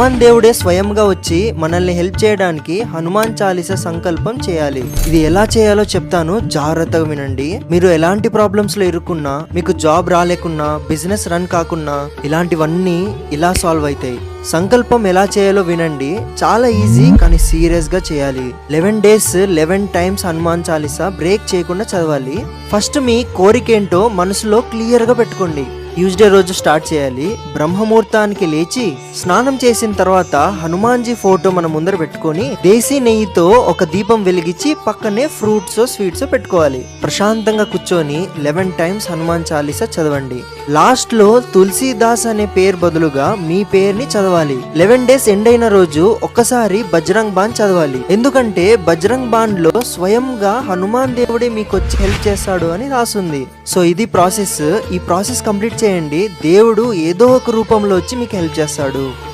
హనుమాన్ దేవుడే స్వయంగా వచ్చి మనల్ని హెల్ప్ చేయడానికి హనుమాన్ చాలీస సంకల్పం చేయాలి. ఇది ఎలా చేయాలో చెప్తాను. జాగ్రత్తగా వినండి. మీరు ఎలాంటి ప్రాబ్లమ్స్లో ఇరుక్కున్నా మీకు జాబ్ రాలేకున్నా బిజినెస్ రన్ కాకున్నా ఇలాంటివన్నీ ఇలా సాల్వ్ అవుతాయి సంకల్పం ఎలా చేయాలో వినండి. చాలా ఈజీ కానీ సీరియస్గా చేయాలి. Eleven days eleven times Hanuman Chalisa break చేయకుండా చదవాలి. ఫస్ట్ మీ కోరికేంటో మనసులో క్లియర్గా పెట్టుకోండి. ట్యూస్డే రోజు స్టార్ట్ చేయాలి. బ్రహ్మముహూర్తానికి లేచి స్నానం చేసిన తర్వాత హనుమాన్జీ ఫోటో మన ముందర పెట్టుకొని దేశీ నెయ్యితో ఒక దీపం వెలిగించి పక్కనే ఫ్రూట్స్ స్వీట్స్ పెట్టుకోవాలి. ప్రశాంతంగా కూర్చొని లెవెన్ టైమ్స్ హనుమాన్ చాలీసా చదవండి. లాస్ట్లో తులసీదాస్ అనే పేరు బదులుగా మీ పేరుని చదవాలి. లెవెన్ డేస్ ఎండ్ అయిన రోజు ఒక్కసారి బజరంగ్ బాన్ చదవాలి. ఎందుకంటే బజరంగ్ బాన్లో స్వయంగా హనుమాన్ దేవుడే మీకు వచ్చి హెల్ప్ చేస్తాడు అని రాసుంది. సో ఇది ప్రాసెస్. ఈ ప్రాసెస్ కంప్లీట్ చేయండి. దేవుడు ఏదో ఒక రూపంలో వచ్చి మీకు హెల్ప్ చేస్తాడు.